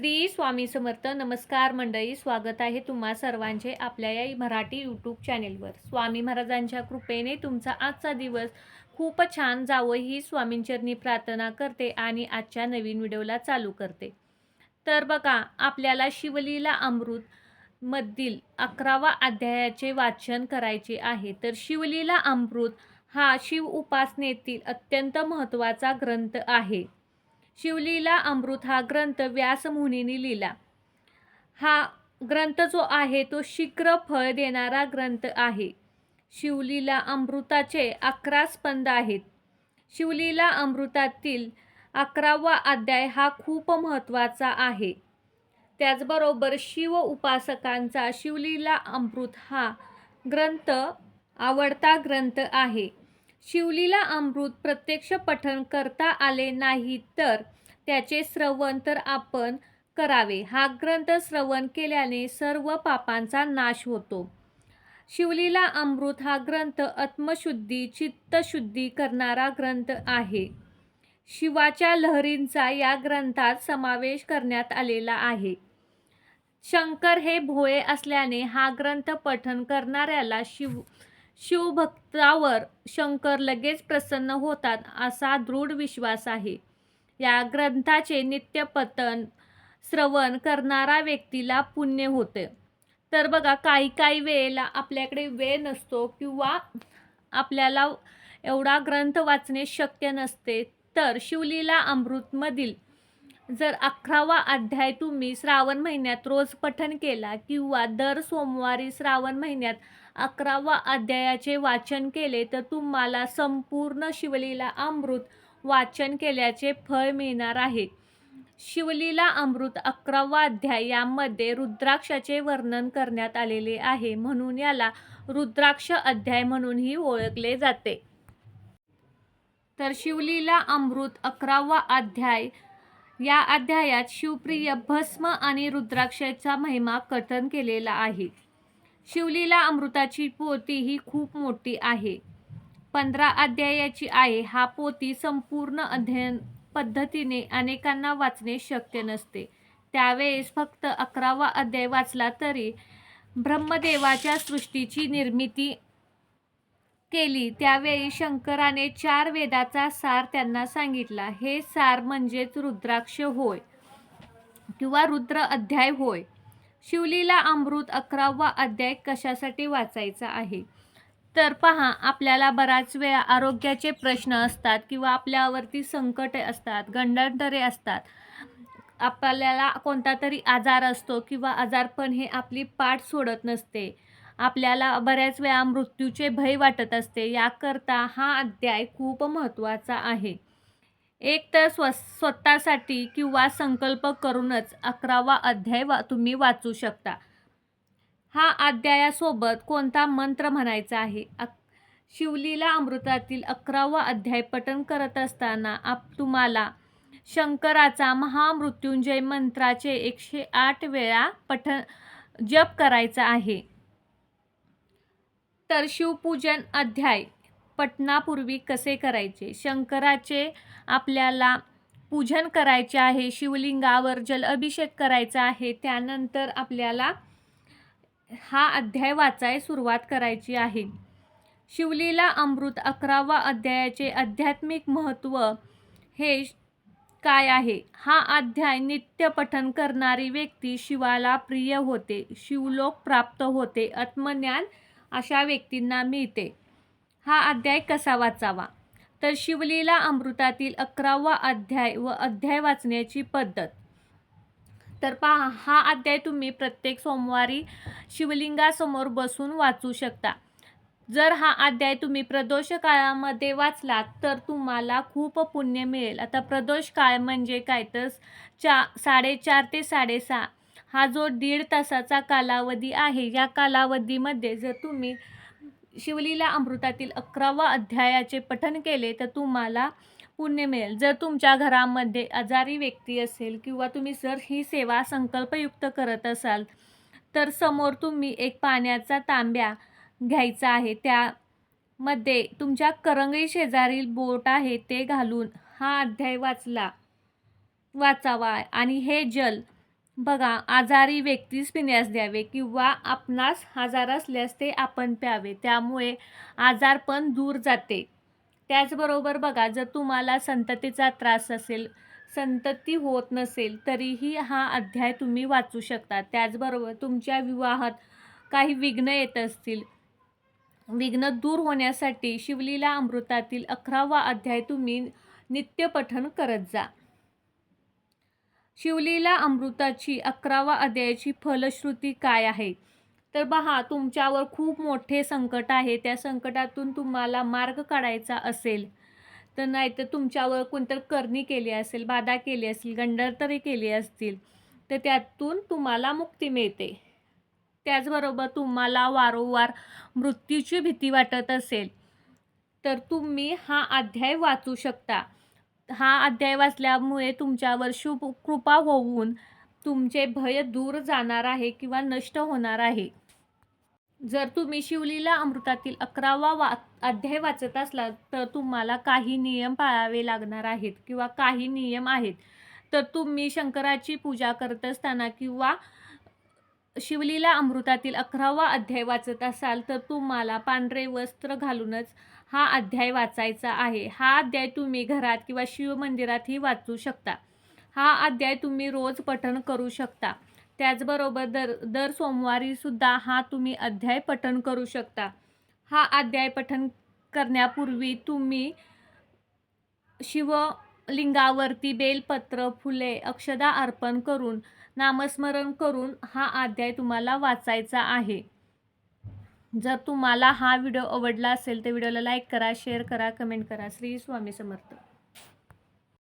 श्री स्वामी समर्थ नमस्कार मंडळी स्वागत आहे तुम्हा सर्वांचे आपल्या या मराठी यूट्यूब चॅनेलवर स्वामी महाराजांच्या कृपेने तुमचा आजचा दिवस खूप छान जावं ही स्वामींचरणी प्रार्थना करते आणि आजच्या नवीन व्हिडिओला चालू करते. तर बघा आपल्याला शिवलीला अमृत मधील अकरावा अध्यायाचे वाचन करायचे आहे. तर शिवलीला अमृत हा शिव उपासनेतील अत्यंत महत्त्वाचा ग्रंथ आहे. शिवलीला अमृत हा ग्रंथ व्यासमुनीने लिहिला. हा ग्रंथ जो आहे तो शीघ्र फळ देणारा ग्रंथ आहे. शिवलीला अमृताचे अकरा स्पंद आहेत. शिवलीला अमृतातील अकरावा अध्याय हा खूप महत्त्वाचा आहे. त्याचबरोबर शिव उपासकांचा शिवलीला अमृत हा ग्रंथ आवडता ग्रंथ आहे. शिवलीला अमृत प्रत्यक्ष पठण करता आले नाही तर त्याचे श्रवण तर आपण करावे. हा ग्रंथ श्रवण केल्याने सर्व पापांचा नाश होतो. शिवलीला अमृत हा ग्रंथ आत्मशुद्धी चित्तशुद्धी करणारा ग्रंथ आहे. शिवाच्या लहरींचा या ग्रंथात समावेश करण्यात आलेला आहे. शंकर हे भोळे असल्याने हा ग्रंथ पठन करणाऱ्याला शिव शिवभक्तावर शंकर लगेच प्रसन्न होतात असा दृढ विश्वास आहे. या ग्रंथाचे नित्यपतन श्रवण करणारा व्यक्तीला पुण्य होते. तर बघा काही काही वेळेला आपल्याकडे वेळ नसतो किंवा आपल्याला एवढा ग्रंथ वाचणे शक्य नसते तर शिवलीला अमृतमधील जर अकरावा अध्याय तुम्ही श्रावण महिन्यात रोज पठन केला किंवा दर सोमवारी श्रावण महिन्यात अकरावा अध्यायाचे वाचन केले तर तुम्हाला संपूर्ण शिवलीला अमृत वाचन केल्याचे फळ मिळणार आहे. शिवलीला अमृत अकरावा अध्याय यामध्ये रुद्राक्षाचे वर्णन करण्यात आलेले आहे म्हणून याला रुद्राक्ष अध्याय म्हणूनही ओळखले जाते. तर शिवलीला अमृत अकरावा अध्याय या अध्यायात शिवप्रिय भस्म आणि रुद्राक्षाचा महिमा कथन केलेला आहे. शिवलीला अमृताची पोती ही खूप मोठी आहे. पंधरा अध्यायाची आहे हा पोती संपूर्ण अध्ययन पद्धतीने अनेकांना वाचणे शक्य नसते. त्यावेळेस फक्त अकरावा अध्याय वाचला तरी ब्रह्मदेवाच्या सृष्टीची निर्मिती केली. त्यावेळी शंकराने चार वेदाचा सार त्यांना सांगितला. हे सार म्हणजेच रुद्राक्ष होय किंवा रुद्र अध्याय होय. शिवलीला अमृत अकरावा अध्याय कशासाठी वाचायचा आहे? तर पहा आपल्याला बराच वेळा आरोग्याचे प्रश्न असतात किंवा आपल्यावरती संकटे असतात गंडांतरे असतात. आपल्याला कोणता तरी आजार असतो किंवा आजारपण हे आपली पाठ सोडत नसते. आपल्याला बऱ्याच वेळा मृत्यूचे भय वाटत असते. याकरता हा अध्याय खूप महत्त्वाचा आहे. एक तर स्व स्वतःसाठी किंवा संकल्प करूनच अकरावा अध्याय वा तुम्ही वाचू शकता. हा अध्यायासोबत कोणता मंत्र म्हणायचा आहे? अक शिवलीला अमृतातील अकरावा अध्याय पठण करत असताना आप तुम्हाला शंकराचा महामृत्युंजय मंत्राचे एकशे आठ वेळा पठ जप करायचा आहे. तर शिवपूजन अध्याय पटनापूर्वी कसे करायचे? शंकराचे आपल्याला पूजन करायचे आहे शिवलिंगावर जल अभिषेक करायचा आहे त्यानंतर आपल्याला हा अध्याय वाचाय सुरुवात करायची आहे. शिवलीला अमृत अकरावा अध्यायाचे आध्यात्मिक महत्त्व हे काय आहे? हा अध्याय नित्य पठन करणारी व्यक्ती शिवाला प्रिय होते शिवलोक प्राप्त होते आत्मज्ञान अशा व्यक्तींना मिळते. हा अध्याय कसा वाचावा? तर शिवलीला अमृतातील अकरावा अध्याय व अध्याय वाचण्याची पद्धत. तर पहा हा अध्याय तुम्ही प्रत्येक सोमवारी शिवलिंगासमोर बसून वाचू शकता. जर हा अध्याय तुम्ही प्रदोष काळामध्ये वाचलात तर तुम्हाला खूप पुण्य मिळेल. आता प्रदोष काळ म्हणजे काय? तर चा साडेचार ते साडेसहा हा जो दीड तासाचा कालावधी आहे या कालावधीमध्ये जर तुम्ही शिवलीला अमृतातील अकरावा अध्यायाचे पठन केले तर तुम्हाला पुण्य मिळेल. जर तुमच्या घरामध्ये आजारी व्यक्ती असेल किंवा तुम्ही जर ही सेवा संकल्पयुक्त करत असाल तर समोर तुम्ही एक पाण्याचा तांब्या घ्यायचा आहे. त्यामध्ये तुमच्या करंगळी शेजारील बोट आहे ते घालून हा अध्याय वाचला वाचावा. आणि हे जल बघा आजारी व्यक्तीस पिण्यास द्यावे किंवा आपणास आजार असल्यास ते आपण प्यावे. त्यामुळे आजार पण दूर जाते. त्याचबरोबर बघा जर तुम्हाला संततीचा त्रास असेल संतती होत नसेल तरीही हा अध्याय तुम्ही वाचू शकता. त्याचबरोबर तुमच्या विवाहात काही विघ्न येत असतील. विघ्न दूर होण्यासाठी शिवलीला अमृतातील अकरावा अध्याय तुम्ही नित्यपठन करत जा. शिवलीला अमृताची अकरावा अध्यायाची फलश्रुती काय आहे? तर पहा तुमच्यावर खूप मोठे संकट आहे. त्या संकटातून तुम्हाला मार्ग काढायचा असेल तर नाही तर तुमच्यावर कोणतर करणी केली असेल बाधा केली असेल गंडरतरी केली असतील तर त्यातून तुम्हाला मुक्ती मिळते. त्याचबरोबर तुम्हाला वारंवार मृत्यूची भीती वाटत असेल तर तुम्ही हा अध्याय वाचू शकता. हा अध्याय वाचल्यामुळे तुमच्यावर शुभ कृपा होऊन तुमचे भय दूर जाणार आहे किंवा नष्ट होणार आहे. जर तुम्ही शिवलीला अमृतातील अकरावा वा अध्याय वाचत असला तर तुम्हाला काही नियम पाळावे लागणार आहेत किंवा काही नियम आहेत. तर तुम्ही शंकराची पूजा करत असताना किंवा शिवलीला अमृतातील अकरावा अध्याय वाचत असाल तर तुम्हाला पांढरे वस्त्र घालूनच हा अध्याय वाचायचा आहे. हा अध्याय तुम्ही घरात किंवा शिवमंदिरातही वाचू शकता. हा अध्याय तुम्ही रोज पठण करू शकता. त्याचबरोबर दर दर सोमवारीसुद्धा हा तुम्ही अध्याय पठण करू शकता. हा अध्याय पठण करण्यापूर्वी तुम्ही शिव लिंगावरती बेलपत्र फुले अक्षदा अर्पण करून नामस्मरण करून हा अध्याय तुम्हाला वाचायचा आहे. जर तुम्हाला हा व्हिडिओ आवडला असेल तर व्हिडिओला लाईक करा शेअर करा कमेंट करा. श्री स्वामी समर्थ.